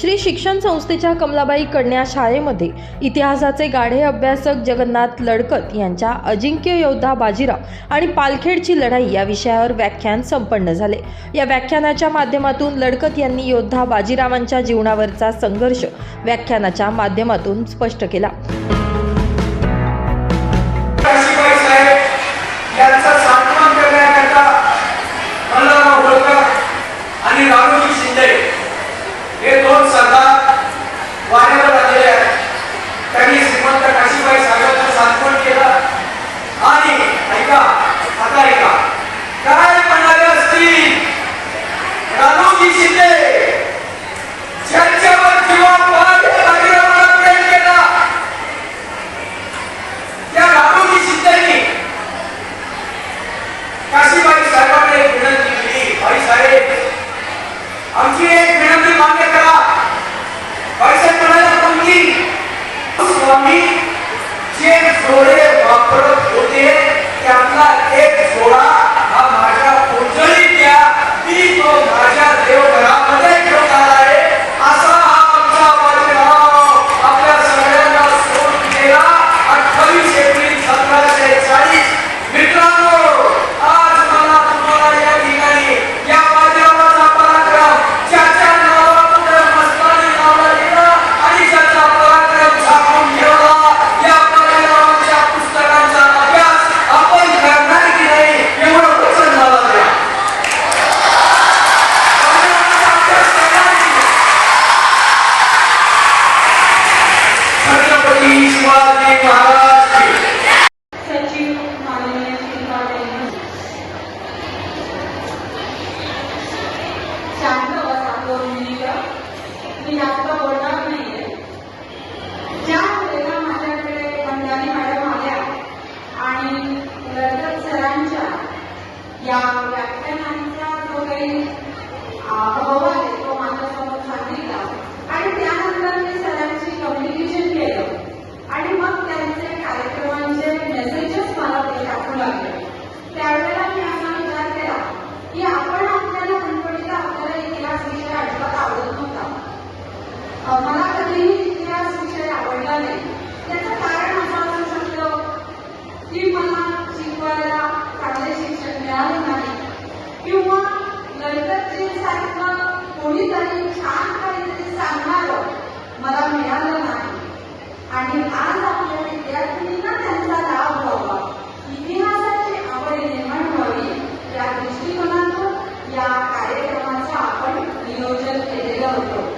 श्री शिक्षण संस्थेच्या कमलाबाई कन्या शाळेमध्ये इतिहासाचे गाढे अभ्यासक जगन्नाथ लडकत यांच्या अजिंक्य योद्धा बाजीराव आणि पालखेडची लढाई या विषयावर व्याख्यान संपन्न झाले. या व्याख्यानाच्या माध्यमातून लडकत यांनी योद्धा बाजीरावांच्या जीवनावरचा संघर्ष व्याख्यानाच्या माध्यमातून स्पष्ट केला. कोणीतरी छान काहीतरी सांगणारं मला मिळालं नाही. आणि आज आपल्या विद्यार्थ्यांना त्यांचा लाभ व्हावा इतिहासाची आवड निर्माण व्हावी या दृष्टिकोनातून या कार्यक्रमाचं आपण नियोजन केलेलं होतं.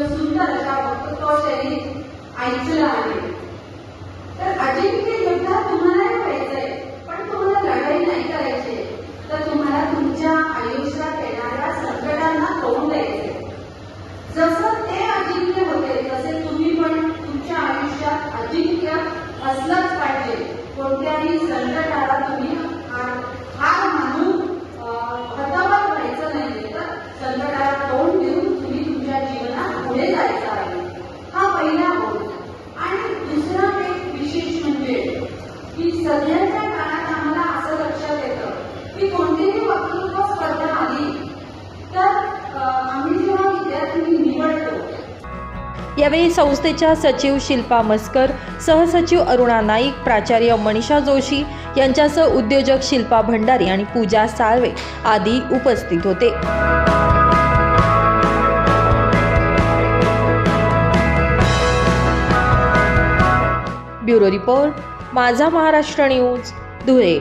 सुंदर अशा वक्तृत्वशैली ऐकलं आहे. तर अजिंक्य युद्ध तुम्हालाही व्हायचंय पण तुम्हाला लढाई नाही करायची. तर तुम्हाला तुमच्या आयुष्यात येणाऱ्या संकटांना तोंड द्यायचे जसं ते अजिंक्य होते तसे तुम्ही पण तुमच्या आयुष्यात अजिंक्य असलंच पाहिजे. कोणत्याही संकटाला तुम्ही हा यावेळी संस्थेच्या सचिव शिल्पा मस्कर सहसचिव अरुणा नाईक प्राचार्य मनीषा जोशी यांच्यासह उद्योजक शिल्पा भंडारी आणि पूजा साळवे आदी उपस्थित होते. ब्युरो रिपोर्ट माझा महाराष्ट्र न्यूज धुळे.